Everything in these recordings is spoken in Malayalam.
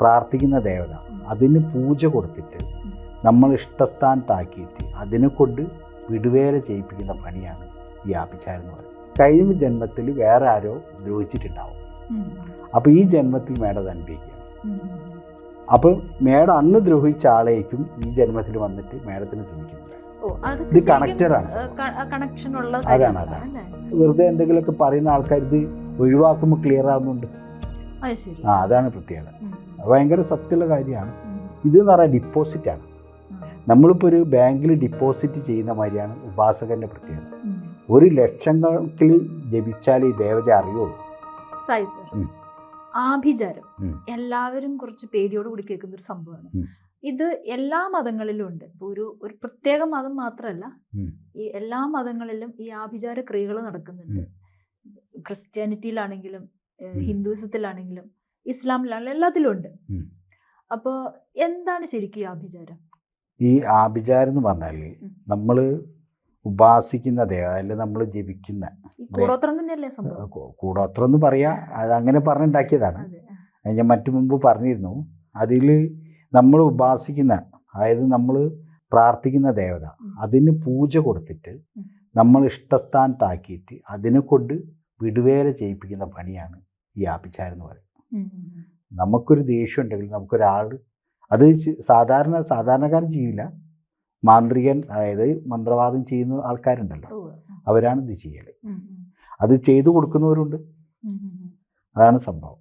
പ്രാർത്ഥിക്കുന്ന ദേവത അതിന് പൂജ കൊടുത്തിട്ട് നമ്മൾ ഇഷ്ടസ്ഥാനത്താക്കിയിട്ട് അതിനെ കൊണ്ട് വിടുവേല ചെയ്യിപ്പിക്കുന്ന പണിയാണ് ഈ ആഭിചാരം എന്ന് പറയുന്നത്. കഴിഞ്ഞ ജന്മത്തിൽ വേറെ ആരോ ദ്രോഹിച്ചിട്ടുണ്ടാവും. അപ്പോൾ ഈ ജന്മത്തിൽ മേഡം ഉം. അപ്പോൾ മേഡം അന്ന് ദ്രോഹിച്ച ആളേക്കും ഈ ജന്മത്തിൽ വന്നിട്ട് മേഡത്തിന് ദ്രോഹിക്കുന്നു ഇത് ആണ്. ഉള്ള അതാണ്, അതാണ്. വെറുതെ എന്തെങ്കിലുമൊക്കെ പറയുന്ന ആൾക്കാർ ഇത് ഒഴിവാക്കുമ്പോൾ ക്ലിയർ ആവുന്നുണ്ട്. ആ അതാണ് പ്രത്യേകത. ഭയങ്കര സത്യമുള്ള കാര്യമാണ്. ഇത് എന്ന് പറഞ്ഞാൽ ഡിപ്പോസിറ്റാണ്. നമ്മളിപ്പോൾ ഒരു ബാങ്കിൽ ഡിപ്പോസിറ്റ് ചെയ്യുന്ന മാതിരിയാണ് ഉപാസകന്റെ പ്രത്യേകത. ഒരു ലക്ഷം കണക്കിൽ ജപിച്ചാൽ ഈ ദേവത അറിയുള്ളൂ. സായി സർ. ആഭിചാരം. എല്ലാവരും കുറച്ച് പേടിയോട് കൂടി കേൾക്കുന്ന ഒരു സംഭവമാണ്. ഇത് എല്ലാ മതങ്ങളിലും ഉണ്ട്. ഒരു ഒരു പ്രത്യേക മതം മാത്രമല്ല ഈ എല്ലാ മതങ്ങളിലും ഈ ആഭിചാര ക്രിയകൾ നടക്കുന്നുണ്ട്. ക്രിസ്ത്യാനിറ്റിയിലാണെങ്കിലും. ഹിന്ദുയിസത്തിലാണെങ്കിലും ഇസ്ലാമിലാണെങ്കിലും എല്ലാത്തിലും ഉണ്ട്. അപ്പോൾ എന്താണ് ശരിക്കും ഈ ആഭിചാരം ഈ ആഭിചാരം എന്ന് പറഞ്ഞാൽ. നമ്മൾ ഉപാസിക്കുന്ന അല്ലെങ്കിൽ നമ്മൾ ജപിക്കുന്ന കൂടോത്രം എന്ന് പറയാ അത് അങ്ങനെ പറഞ്ഞുണ്ടാക്കിയതാണ് ഞാൻ മറ്റു മുമ്പ് പറഞ്ഞിരുന്നു അതിൽ നമ്മൾ ഉപാസിക്കുന്ന അതായത് നമ്മൾ പ്രാർത്ഥിക്കുന്ന ദേവത. അതിന് പൂജ കൊടുത്തിട്ട്. നമ്മൾ ഇഷ്ടസ്ഥാനത്താക്കിയിട്ട് അതിനെ കൊണ്ട് വിടുവേല ചെയ്യിപ്പിക്കുന്ന പണിയാണ് ഈ ആഭിചാരം എന്ന് പറയുന്നത്. നമുക്കൊരു ദേഷ്യം ഉണ്ടെങ്കിൽ നമുക്കൊരാൾ അത് സാധാരണ സാധാരണക്കാരൻ ചെയ്യില്ല. മാന്ത്രികൻ അതായത് മന്ത്രവാദം ചെയ്യുന്ന ആൾക്കാരുണ്ടല്ലോ. അവരാണ് ഇത് ചെയ്യൽ അത് ചെയ്തു കൊടുക്കുന്നവരുണ്ട്. അതാണ് സംഭവം.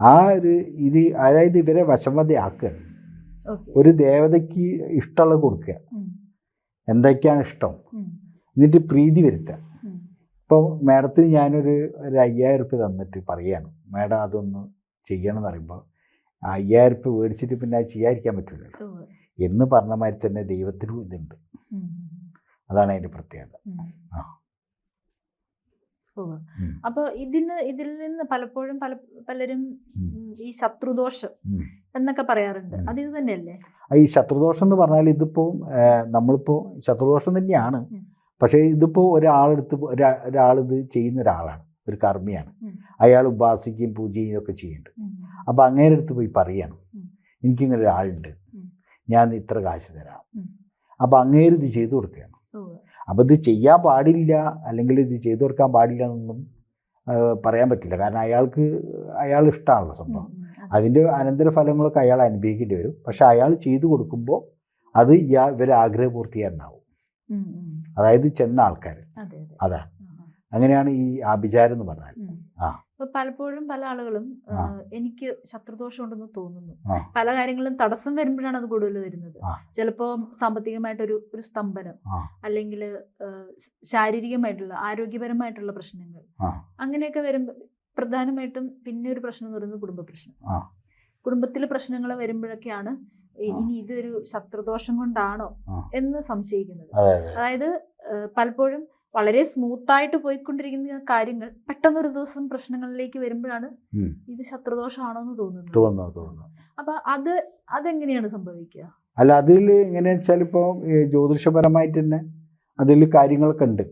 ആ ഒരു ഇത് അതായത് ഇവരെ വശമതയാക്കുക ആക്കുക ഒരു ദേവതയ്ക്ക് ഇഷ്ടമുള്ളത് കൊടുക്കുക. എന്തൊക്കെയാണ് ഇഷ്ടം? എന്നിട്ട് പ്രീതി വരുത്തുക. ഉം. ഇപ്പോൾ മാഡത്തിന് ഞാനൊരു ഒരു അയ്യായിരം റുപ്യ തന്നിട്ട് പറയുകയാണ് മാഡം അതൊന്ന് ചെയ്യണം എന്ന് പറയുമ്പോൾ ആ അയ്യായിരം റുപ്യ മേടിച്ചിട്ട് പിന്നെ അത് ചെയ്യാതിരിക്കാൻ പറ്റില്ലല്ലോ എന്ന് പറഞ്ഞ മാതിരി തന്നെ ദൈവത്തിനും ഇതുണ്ട്. അതാണ് അതിന്റെ പ്രത്യേകത. ആ. ഉവ്വ്. അപ്പൊ ഇതിന് ഇതിൽ നിന്ന് പലപ്പോഴും പല പലരും ഈ ശത്രുദോഷം എന്നൊക്കെ പറയാറുണ്ട്. അത് ഇത് തന്നെയല്ലേ? ഈ ശത്രുദോഷം എന്ന് പറഞ്ഞാൽ ഇതിപ്പോൾ നമ്മളിപ്പോൾ ശത്രുദോഷം തന്നെയാണ്. പക്ഷേ ഇതിപ്പോൾ ഒരാളെടുത്ത് ഒരാ ഒരാളിത് ചെയ്യുന്ന ഒരാളാണ് ഒരു കർമ്മിയാണ് അയാൾ ഉപാസിക്കുകയും പൂജയും ഒക്കെ ചെയ്യുന്നുണ്ട് അപ്പോൾ അങ്ങേരെ അടുത്ത് പോയി പറയണം. എനിക്കിങ്ങനെ ഒരാളുണ്ട്. ഞാൻ ഇത്ര കാശ് തരാം. അപ്പോൾ അങ്ങേര് ഇത് ചെയ്തു കൊടുക്കുകയാണ്. അപ്പോൾ ഇത് ചെയ്യാൻ പാടില്ല അല്ലെങ്കിൽ ഇത് ചെയ്തു കൊടുക്കാൻ പാടില്ല എന്നൊന്നും പറയാൻ പറ്റില്ല കാരണം അയാൾക്ക് അയാൾ ഇഷ്ടമാണല്ലോ സംഭവം. അതിന്റെ അനന്തരഫലങ്ങളൊക്കെ അയാൾ അനുഭവിക്കേണ്ടി വരും പക്ഷെ അയാൾ ചെയ്തു കൊടുക്കുമ്പോൾ അത് ഇയാൾ ഇവരെ ഉം. അതായത് ചെന്ന ആൾക്കാർ അതെ അതെ അതാണ് അങ്ങനെയാണ് ഈ ആഭിചാരം എന്ന് പറഞ്ഞാൽ. ആ. പലപ്പോഴും പല ആളുകളും. എനിക്ക് ശത്രുദോഷം ഉണ്ടെന്ന് തോന്നുന്നു പല കാര്യങ്ങളും തടസ്സം വരുമ്പോഴാണ് അത് കൂടുതൽ വരുന്നത്. ചിലപ്പോൾ സാമ്പത്തികമായിട്ടൊരു ഒരു സ്തംഭനം അല്ലെങ്കിൽ ശാരീരികമായിട്ടുള്ള ആരോഗ്യപരമായിട്ടുള്ള പ്രശ്നങ്ങൾ. അങ്ങനെയൊക്കെ വരുമ്പോൾ പ്രധാനമായിട്ടും പിന്നെ ഒരു പ്രശ്നം എന്ന് പറയുന്നത് കുടുംബ പ്രശ്നം കുടുംബത്തിലെ പ്രശ്നങ്ങൾ വരുമ്പോഴൊക്കെയാണ്. ഇനി ഇതൊരു ശത്രുദോഷം കൊണ്ടാണോ എന്ന് സംശയിക്കുന്നത്. അതെ അതെ. അതായത് പലപ്പോഴും വളരെ സ്മൂത്തായിട്ട് പോയിക്കൊണ്ടിരിക്കുന്ന കാര്യങ്ങൾ പെട്ടെന്നൊരു ദിവസം പ്രശ്നങ്ങളിലേക്ക് വരുമ്പോഴാണ് ഇത് ശത്രുദോഷമാണോ എന്ന് തോന്നുന്നത് തോന്നുന്നു തോന്നുന്നു അപ്പൊ അത് അതെങ്ങനെയാണ് സംഭവിക്കുക? അല്ല അതിൽ എങ്ങനെയാ വെച്ചാൽ ഇപ്പോൾ ജ്യോതിഷപരമായിട്ട് തന്നെ അതിൽ കാര്യങ്ങളൊക്കെ ഉണ്ട്.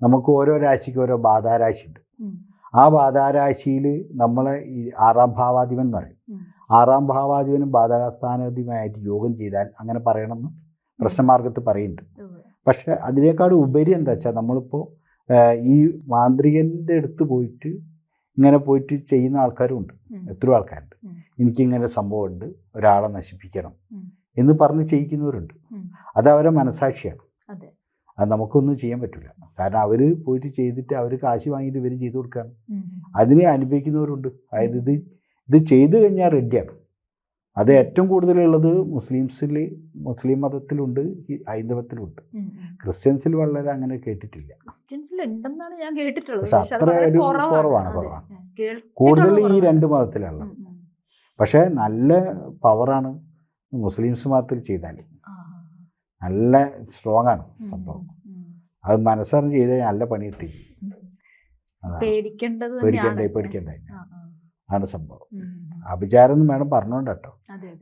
നമുക്ക് ഓരോ രാശിക്ക് ഓരോ ബാധാരാശി ഉണ്ട് ആ ബാധാരാശിയിൽ നമ്മളെ ഈ ആറാം ഭാവാധിപൻ എന്ന് പറയും. ആറാം ഭാവാധിപനും ബാധകാസ്ഥാനാധിപനായിട്ട് യോഗം ചെയ്താൽ അങ്ങനെ പറയണമെന്ന് പ്രശ്നമാർഗത്ത് പറയുന്നുണ്ട്. പക്ഷെ അതിനേക്കാൾ ഉപരി എന്താ വെച്ചാൽ നമ്മളിപ്പോൾ ഈ മാന്ത്രികന്റെ അടുത്ത് പോയിട്ട് ഇങ്ങനെ പോയിട്ട് ചെയ്യുന്ന ആൾക്കാരും ഉണ്ട് എത്ര എത്രയോ ആൾക്കാരുണ്ട്. എനിക്കിങ്ങനെ സംഭവമുണ്ട്. ഒരാളെ നശിപ്പിക്കണം. എന്ന് പറഞ്ഞ് ചെയ്യിക്കുന്നവരുണ്ട്. അത് അവരെ മനസാക്ഷിയാണ്. അതെ. അത് നമുക്കൊന്നും ചെയ്യാൻ പറ്റില്ല. കാരണം അവർ പോയിട്ട് ചെയ്തിട്ട് അവർ കാശ് വാങ്ങിയിട്ട് ഇവർ ചെയ്തു കൊടുക്കുകയാണ് അതിനെ അനുഭവിക്കുന്നവരുണ്ട്. അതായത് ഇത് ഇത് ചെയ്തു കഴിഞ്ഞാൽ റെഡിയാണ് അത് ഏറ്റവും കൂടുതലുള്ളത് മുസ്ലിംസിൽ മുസ്ലിം മതത്തിലുണ്ട് ഹൈന്ദവത്തിലുണ്ട്. ക്രിസ്ത്യൻസിൽ വളരെ അങ്ങനെ കേട്ടിട്ടില്ല. ക്രിസ്ത്യൻസിൽ ഉണ്ടെന്നാണ് ഞാൻ കേട്ടിട്ടുള്ളത്. അത്ര ഒരു കുറവാണ്. കുറവാണ്. കൂടുതൽ ഈ രണ്ട്. ഉം. പക്ഷേ നല്ല പവറാണ് മുസ്ലിംസ് മതത്തിൽ ചെയ്താൽ നല്ല സ്ട്രോങ് ആണ് സംഭവം അത് മനസ്സറിഞ്ഞ് ചെയ്താൽ നല്ല പണി കിട്ടി പേടിക്കേണ്ടത് പേടിക്കണ്ടായി പേടിക്കണ്ടായി. ആണ് സംഭവം. അഭിചാരം എന്ന് വേണം പറഞ്ഞോണ്ട് കേട്ടോ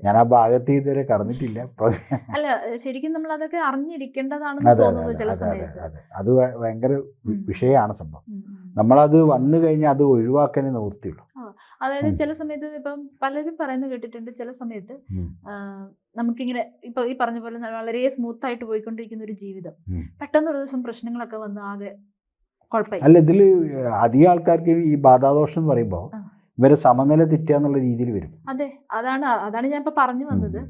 ഞാൻ ആ ഭാഗത്ത് ഇതുവരെ കടന്നിട്ടില്ല. അല്ല ശരിക്കും നമ്മൾ അതൊക്കെ അറിഞ്ഞിരിക്കേണ്ടതാണെന്ന് തോന്നുന്നു ചില സമയത്ത്. അത്. ഭയങ്കര വിഷയമാണ് സംഭവം. നമ്മളത് വന്നു കഴിഞ്ഞാൽ അത് ഒഴിവാക്കാനേ നിവൃത്തിയുള്ളൂ. അതായത് ചില സമയത്ത് ഇപ്പം പലരും പറയുന്നത് കേട്ടിട്ടുണ്ട് ചില സമയത്ത് നമുക്കിങ്ങനെ ഇപ്പൊ ഈ പറഞ്ഞ പോലെ വളരെ സ്മൂത്ത് ആയിട്ട് പോയിക്കൊണ്ടിരിക്കുന്ന ഒരു ജീവിതം. പെട്ടെന്ന് ഒരു ദിവസം പ്രശ്നങ്ങളൊക്കെ വന്ന് ആകെ അല്ല ഇതിൽ അധികം ആൾക്കാർക്ക് ഈ ബാധാദോഷം എന്ന് പറയുമ്പോൾ. ഇവരെ സമനില തെറ്റുക എന്നുള്ള രീതിയിൽ വരും. അതെ അതാണ് അതാണ് ഞാൻ ഇപ്പൊ പറഞ്ഞു വന്നത്.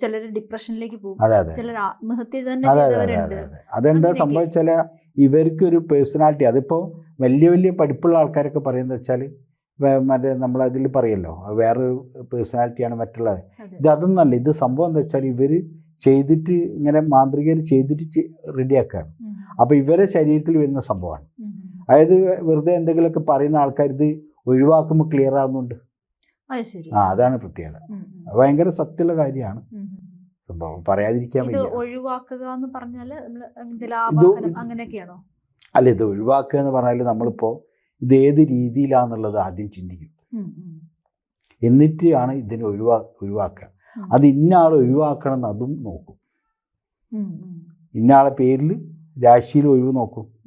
ചിലർ ഡിപ്രഷനിലേക്ക് പോകും. ചിലർ ആത്മഹത്യ തന്നെ ചെയ്തവരുണ്ട്. അതെ അതെ. അതെന്താ സംഭവിച്ചാൽ സംഭവിച്ചാൽ ഇവർക്ക് ഒരു പേഴ്സണാലിറ്റി അതിപ്പോൾ വലിയ വലിയ പഠിപ്പുള്ള ആൾക്കാരൊക്കെ പറയുന്നത് വെച്ചാൽ മറ്റേ നമ്മളതിൽ പറയല്ലോ വേറൊരു പേഴ്സണാലിറ്റിയാണ് മറ്റുള്ളത്. ഇത് അതൊന്നല്ല ഇത് സംഭവം എന്താ വെച്ചാൽ ഇവർ ചെയ്തിട്ട് ഇങ്ങനെ മാന്ത്രികർ ചെയ്തിട്ട് റെഡിയാക്കുകയാണ്. അപ്പോൾ ഇവരെ ശരീരത്തിൽ വരുന്ന സംഭവമാണ്. അതായത് വെറുതെ എന്തെങ്കിലുമൊക്കെ പറയുന്ന ആൾക്കാർ ഇത് ഒഴിവാക്കുമ്പോൾ ക്ലിയർ ശരി ആ അതാണ് പ്രത്യേകത. ഭയങ്കര സത്യമുള്ള കാര്യമാണ്. സംഭവം പറയാതിരിക്കാൻ ഒഴിവാക്കുക എന്ന് പറഞ്ഞാൽ അങ്ങനെയൊക്കെയാണോ? അല്ല ഇത് ഒഴിവാക്കുക എന്ന് പറഞ്ഞാൽ നമ്മളിപ്പോ ഇത് ഏത് രീതിയിലാണെന്നുള്ളത് ആദ്യം ചിന്തിക്കും. എന്നിട്ട് ആണ് എന്നിട്ടാണ് ഇതിനെ ഒഴിവാ ഒഴിവാക്കുക. അത് ഇന്നാൾ ഒഴിവാക്കണം എന്ന് അതും നോക്കും. ഉം. ഉം. ഇന്ന ആളെ പേരിൽ രാശിയിൽ ഒഴിവ് നോക്കും.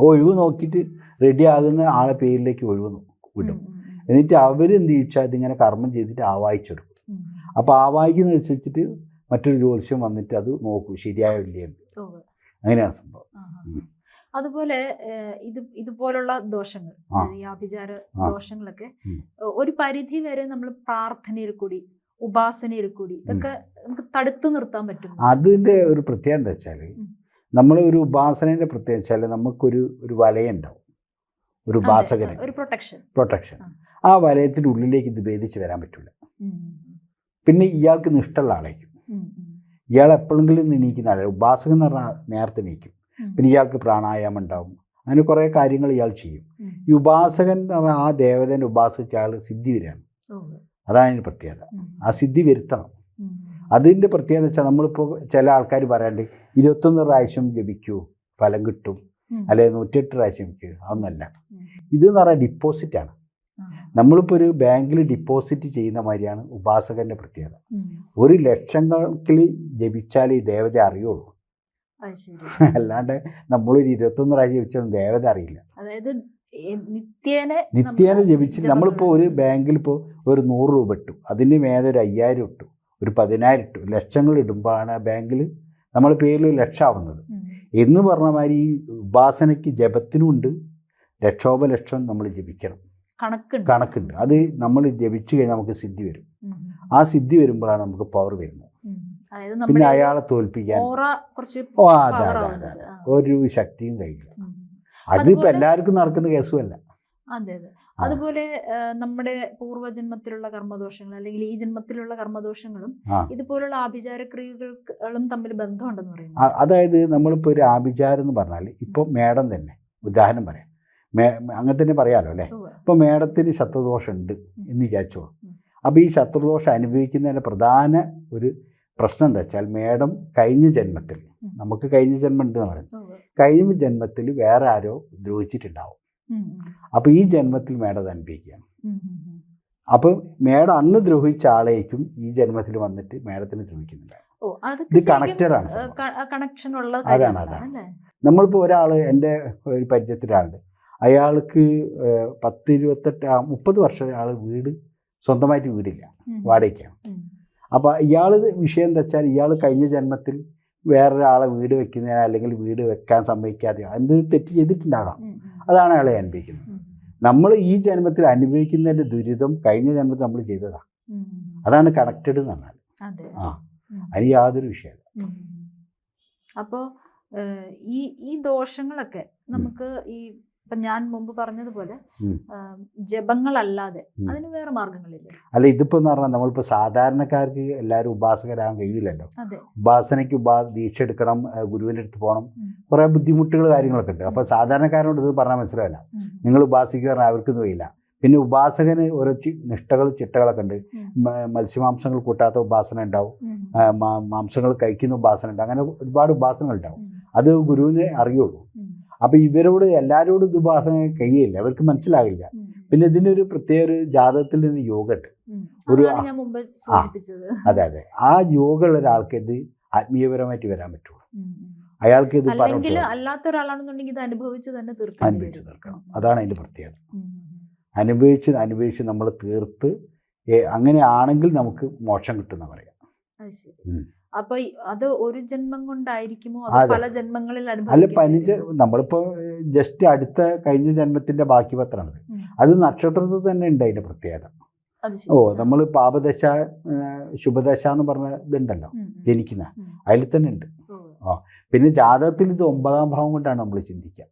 ഒഴിവ് നോക്കിയിട്ട് റെഡി ആകുന്ന ആളെ പേരിലേക്ക് ഒഴിവ് നോ- വിടും. എന്നിട്ട് അവരെന്ത് ചോദിച്ചാൽ ഇതിങ്ങനെ കർമ്മം ചെയ്തിട്ട് ആവാഹിച്ചെടുക്കും ഉം. അപ്പോൾ ആവാഹിക്കുന്ന വെച്ചിട്ട് മറ്റൊരു ജ്യോത്സ്യം വന്നിട്ട് അത് നോക്കും ശരിയായോ ഇല്ലയെന്ന് അങ്ങനെയാണ് സംഭവം. അതുപോലെ ഇത് ഇതുപോലുള്ള ദോഷങ്ങൾ. ഈ ആഭിചാര ദോഷങ്ങളൊക്കെ ഒരു പരിധി വരെ നമ്മൾ പ്രാർത്ഥനയിൽ കൂടി ഉപാസനയിൽ കൂടി ഒക്കെ നമുക്ക് തടുത്തു നിർത്താൻ പറ്റും. അതിന്റെ ഒരു പ്രത്യേകത എന്താ വെച്ചാൽ നമ്മൾ ഒരു ഉപാസനേന്റെ പ്രത്യേകത വെച്ചാൽ നമുക്കൊരു ഒരു വലയുണ്ടാവും. ഒരു ഉപാസകന് പ്രൊട്ടക്ഷൻ പ്രൊട്ടക്ഷൻ ആ. വലയത്തിന്റെ വലയത്തിന്റെ ഉള്ളിലേക്ക് ഇത് ഭേദിച്ച് വരാൻ പറ്റില്ല. പിന്നെ ഇയാൾക്ക് നിഷ്ടമുള്ള ആളേക്കും ഇയാൾ എപ്പോഴെങ്കിലും എണീക്കുന്ന ആളെ. ഉപാസകൻ എന്ന് പറഞ്ഞാൽ നേരത്തെ എണീക്കും. പിന്നെ ഇയാൾക്ക് പ്രാണായാമം ഉണ്ടാവും. അങ്ങനെ കുറേ കാര്യങ്ങൾ ഇയാൾ ചെയ്യും. ഈ ഉപാസകൻ എന്ന് പറഞ്ഞാൽ ആ ദേവതനെ ഉപാസിച്ച ആൾ സിദ്ധി വരികയാണ്. അതാണ് അതിന്റെ പ്രത്യേകത. ആ സിദ്ധി വരുത്തണം. അതിന്റെ പ്രത്യേകത വെച്ചാൽ നമ്മളിപ്പോൾ ചില ആൾക്കാർ പറയാണ്ട് ഇരുപത്തൊന്ന് പ്രാവശ്യം ജപിക്കൂ ഫലം കിട്ടും. അല്ലെങ്കിൽ നൂറ്റിയെട്ട് പ്രാവശ്യം വയ്ക്കുക അതൊന്നല്ല. ഇത് എന്ന് പറഞ്ഞാൽ ഡിപ്പോസിറ്റാണ് നമ്മളിപ്പോൾ ഒരു ബാങ്കിൽ ഡിപ്പോസിറ്റ് ചെയ്യുന്ന മാതിരിയാണ് ഉപാസകന്റെ പ്രത്യേകത. ഒരു ലക്ഷം ജപിച്ചാൽ ജപിച്ചാലേ ഈ ദേവത അറിയുള്ളൂ. അല്ലാണ്ട് നമ്മളൊരു ഇരുപത്തൊന്ന് പ്രാവശ്യം ജപിച്ചാലും ദേവത അറിയില്ല. അതായത് നിത്യേന ജപിച്ച് ജപം നമ്മളിപ്പോൾ ഒരു ബാങ്കിൽ ഇപ്പോൾ ഒരു നൂറ് രൂപ ഇട്ടു. അതിന് മേലെ ഒരു അയ്യായിരം ഇട്ടു. ഒരു പതിനായിരം ഇട്ടു. ലക്ഷങ്ങൾ ഇടുമ്പോഴാണ് ആ ബാങ്കിൽ നമ്മൾ പേരിൽ ഒരു ലക്ഷമാവുന്നത്. എന്ന് പറഞ്ഞ മാതിരി ഉപാസനയ്ക്ക് ജപത്തിനുമുണ്ട്. ലക്ഷോപലക്ഷം നമ്മൾ ജപിക്കണം. കണക്കുണ്ട്. കണക്കുണ്ട്. അത് നമ്മൾ ജപിച്ചു കഴിഞ്ഞാൽ നമുക്ക് സിദ്ധി വരും. ആ സിദ്ധി വരുമ്പോഴാണ് നമുക്ക് പവർ വരുന്നത്. പിന്നെ അയാളെ തോൽപ്പിക്കാൻ ഓ അതെ അതെ അതെ. ഒരു ശക്തിയും കഴിയില്ല. അതിപ്പോ അതിപ്പോൾ എല്ലാവർക്കും നടക്കുന്ന കേസുമല്ല. അതെ അതെ. അതുപോലെ നമ്മുടെ പൂർവജന്മത്തിലുള്ള കർമ്മദോഷങ്ങൾ അല്ലെങ്കിൽ ഈ ജന്മത്തിലുള്ള കർമ്മദോഷങ്ങളും ഇതുപോലുള്ള ആഭിചാര ക്രിയകൾക്കും തമ്മിൽ ബന്ധമുണ്ടെന്ന് പറയുന്നു ആ- അതായത് നമ്മളിപ്പോൾ ഒരു ആഭിചാരം എന്ന് പറഞ്ഞാൽ ഇപ്പോൾ മേടം തന്നെ ഉദാഹരണം പറയാം. മേ അങ്ങനെ തന്നെ പറയാലോ അല്ലേ? ഇപ്പൊ ഇപ്പോൾ മേടത്തിന് ശത്രുദോഷം ഉണ്ട് എന്ന് വിചാരിച്ചോളൂ. അപ്പൊ അപ്പോൾ ഈ ശത്രുദോഷം അനുഭവിക്കുന്നതിന്റെ പ്രധാന ഒരു പ്രശ്നം എന്താ വെച്ചാൽ മേടം കഴിഞ്ഞ ജന്മത്തിൽ നമുക്ക് കഴിഞ്ഞ ജന്മം ഉണ്ട് എന്ന് പറയുന്നത് കഴിഞ്ഞ ജന്മത്തിൽ വേറെ ആരോ ദ്രോഹിച്ചിട്ടുണ്ടാവും. അപ്പോൾ ഈ ജന്മത്തിൽ മേടം അത് അനുഭവിക്കുകയാണ്. അപ്പോൾ മേടം അന്ന് ദ്രോഹിച്ച ആളേക്കും ഈ ജന്മത്തിൽ വന്നിട്ട് മേടത്തിന് ദ്രോഹിക്കുന്നില്ല ഇത് കണക്റ്റഡ് ആണ് അതാണ്, അതാണ്. നമ്മളിപ്പോ നമ്മളിപ്പോൾ ഒരാൾ എന്റെ ഒരു പരിചയത്തിലൊരാളുണ്ട്. അയാൾക്ക് പത്ത് ഇരുപത്തെട്ട് മുപ്പത് വർഷം അയാൾ വീട് സ്വന്തമായിട്ട് വീടില്ല. വാടകയ്ക്കാണ്. അപ്പൊ അപ്പോൾ ഇയാൾ വിഷയം എന്താ വെച്ചാൽ ഇയാൾ കഴിഞ്ഞ ജന്മത്തിൽ വേറൊരാളെ വീട് വെക്കുന്നതിന് അല്ലെങ്കിൽ വീട് വെക്കാൻ സമ്മതിക്കാതെ എന്ത് തെറ്റ് ചെയ്തിട്ടുണ്ടാകാം. അതാണ് അയാളെ അനുഭവിക്കുന്നത് നമ്മൾ ഈ ജന്മത്തിൽ അനുഭവിക്കുന്നതിന്റെ ദുരിതം കഴിഞ്ഞ ജന്മത്തിൽ നമ്മൾ ചെയ്തതാണ് ഉം. അതാണ് കണക്റ്റഡ് എന്ന് പറഞ്ഞാൽ ആ. അതിന് യാതൊരു വിഷയമല്ല. അപ്പോ ഈ ഈ ദോഷങ്ങളൊക്കെ നമുക്ക് ഈ ഇപ്പൊ ഞാൻ മുമ്പ് പറഞ്ഞതുപോലെ ജപങ്ങൾ അല്ലാതെ ജപങ്ങളല്ലാതെ. അതിന് വേറെ മാർഗങ്ങളില്ലേ അല്ല ഇതിപ്പോ പറഞ്ഞാൽ നമ്മളിപ്പോ സാധാരണക്കാർക്ക് എല്ലാരും ഉപാസകരാകാൻ കഴിയില്ലല്ലോ. ഉപാസനയ്ക്ക് ഉപാ ദീക്ഷ എടുക്കണം ഗുരുവിന്റെ ഗുരുവിന്റെ അടുത്ത് പോകണം. കുറെ ബുദ്ധിമുട്ടുകൾ കാര്യങ്ങളൊക്കെ ഉണ്ട്. അപ്പൊ സാധാരണക്കാരോട് ഇത് പറഞ്ഞാൽ മനസ്സിലാവില്ല. നിങ്ങൾ ഉപാസിക്കുക പറഞ്ഞാൽ അവർക്കൊന്നും കഴിയില്ല പിന്നെ ഉപാസകന് ഓരോ നിഷ്ഠകൾ ചിട്ടകളൊക്കെ ഉണ്ട്. മത്സ്യമാംസങ്ങൾ കൂട്ടാത്ത ഉപാസന ഉണ്ടാവും. മാംസങ്ങൾ കഴിക്കുന്ന ഉപാസന ഉണ്ടാവും. അങ്ങനെ ഒരുപാട് ഉപാസനകൾ ഉണ്ടാവും. അത് ഗുരുവിനെ അറിയുള്ളൂ. അപ്പോൾ ഇവരോട് എല്ലാരോടും ഉപാസന കഴിയില്ല. അവർക്ക് മനസ്സിലാകില്ല. പിന്നെ ഇതിനൊരു പ്രത്യേക ഒരു ജാതകത്തിൽ നിന്ന് യോഗ ഉണ്ട് ഒരു- അതെ അതെ. ആ യോഗ ഉള്ള ഒരാൾക്ക് ഇത് ആത്മീയപരമായിട്ട് വരാൻ പറ്റുള്ളൂ. അയാൾക്ക് ഇത് അല്ലാത്ത ഒരാളാണെന്നുണ്ടെങ്കിൽ ഇത് അനുഭവിച്ച് തന്നെ തീർക്കണം അനുഭവിച്ച് തീർക്കണം. അതാണ് അതിന്റെ പ്രത്യേകത. അനുഭവിച്ച് അനുഭവിച്ച് നമ്മൾ തീർത്ത് അങ്ങനെ അങ്ങനെയാണെങ്കിൽ നമുക്ക് മോക്ഷം കിട്ടുന്ന പറയാം. അപ്പൊ അത് ഒരു ജന്മം കൊണ്ടായിരിക്കുമോ? പല ജന്മങ്ങളിൽ അല്ല പതിനഞ്ച് നമ്മളിപ്പോ ജസ്റ്റ് അടുത്ത കഴിഞ്ഞ ജന്മത്തിന്റെ ബാക്കി പത്രമാണ് അത് നക്ഷത്രത്തിൽ തന്നെ ഉണ്ട് അതിന്റെ പ്രത്യേകത. ഓ നമ്മൾ പാപദശ ശുഭദശ എന്ന് പറഞ്ഞ ഇതുണ്ടല്ലോ. ജനിക്കുന്ന. അതിൽ തന്നെ ഉണ്ട്. ഓ. പിന്നെ ജാതകത്തിൽ ഇത് ഒമ്പതാം ഭാവം കൊണ്ടാണ് നമ്മൾ ചിന്തിക്കുക.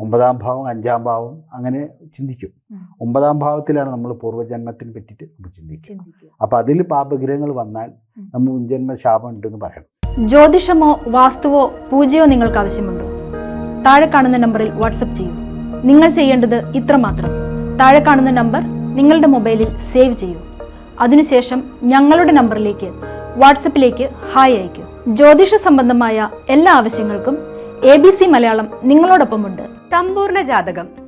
ഒമ്പതാം ഭാവം അഞ്ചാം ഭാവം അങ്ങനെ ചിന്തിക്കും. ഒമ്പതാം ഭാവത്തിലാണ് നമ്മൾ പൂർവജന്മത്തിനെ പറ്റിയിട്ട് നമ്മൾ ചിന്തിക്കുക. അപ്പൊ അതിൽ പാപഗ്രഹങ്ങൾ വന്നാൽ നമ്മൾ മുൻജന്മ ശാപം ഉണ്ടെന്ന് പറയണം. ജ്യോതിഷമോ വാസ്തുവോ പൂജയോ നിങ്ങൾക്ക് ആവശ്യമുണ്ടോ? താഴെ കാണുന്ന നമ്പറിൽ വാട്സപ്പ് ചെയ്യൂ. നിങ്ങൾ ചെയ്യേണ്ടത് ഇത്രമാത്രം. താഴെ കാണുന്ന നമ്പർ നിങ്ങളുടെ മൊബൈലിൽ സേവ് ചെയ്യൂ. അതിനുശേഷം ഞങ്ങളുടെ നമ്പറിലേക്ക് വാട്സപ്പിലേക്ക് ഹായ് അയക്കൂ ജ്യോതിഷ സംബന്ധമായ എല്ലാ ആവശ്യങ്ങൾക്കും എ ബി സി മലയാളം നിങ്ങളോടൊപ്പമുണ്ട്. സമ്പൂർണ ജാതകം.